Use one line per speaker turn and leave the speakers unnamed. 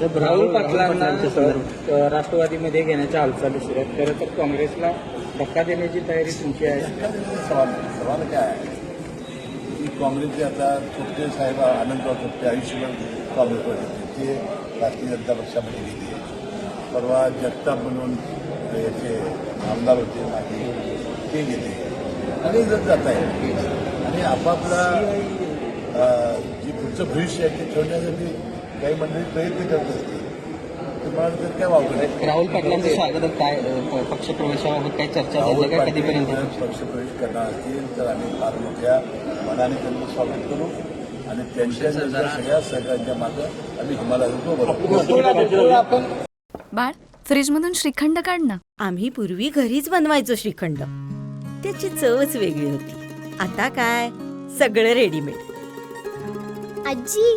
राहुल पाटलांना राष्ट्रवादीमध्ये घेण्याच्या हालचाली सुरू आहेत. खरं तर काँग्रेसला धक्का देण्याची तयारी तुमची आहे.
सवाल सवाल काय आहे? की काँग्रेसचे आता चोपटे साहेब आनंदराव चोपटे आयुष्यभर काँग्रेसवर होते. ते राष्ट्रीय जनता पक्षामध्ये गेले. परवा जगताप म्हणून याचे आमदार होते मागे ते गेले. अनेक जण जात आहे आणि आपापला जे पुढचं भविष्य आहे ते ठेवण्यासाठी काही मंडळी प्रयत्न करत असते तर मला तर काय नाही.
राहुल पाटलांचं स्वागत काय पक्षप्रवेशाबाबत काही चर्चा
राहुल
झाली का
पाटील
कधीपर्यंत
पक्षप्रवेश करणार असतील तर आम्ही फार मोठ्या मनाने त्यांचं स्वागत करू. आणि त्यांच्या सगळ्या सहकार्याच्या मागं आम्ही हिमालयात राहू
बाळ फ्रीजमधून श्रीखंड काढ ना.
आम्ही पूर्वी घरीच बनवायचो श्रीखंड. त्याची चवच वेगळी होती. आता काय? सगळं रेडीमेड
आजी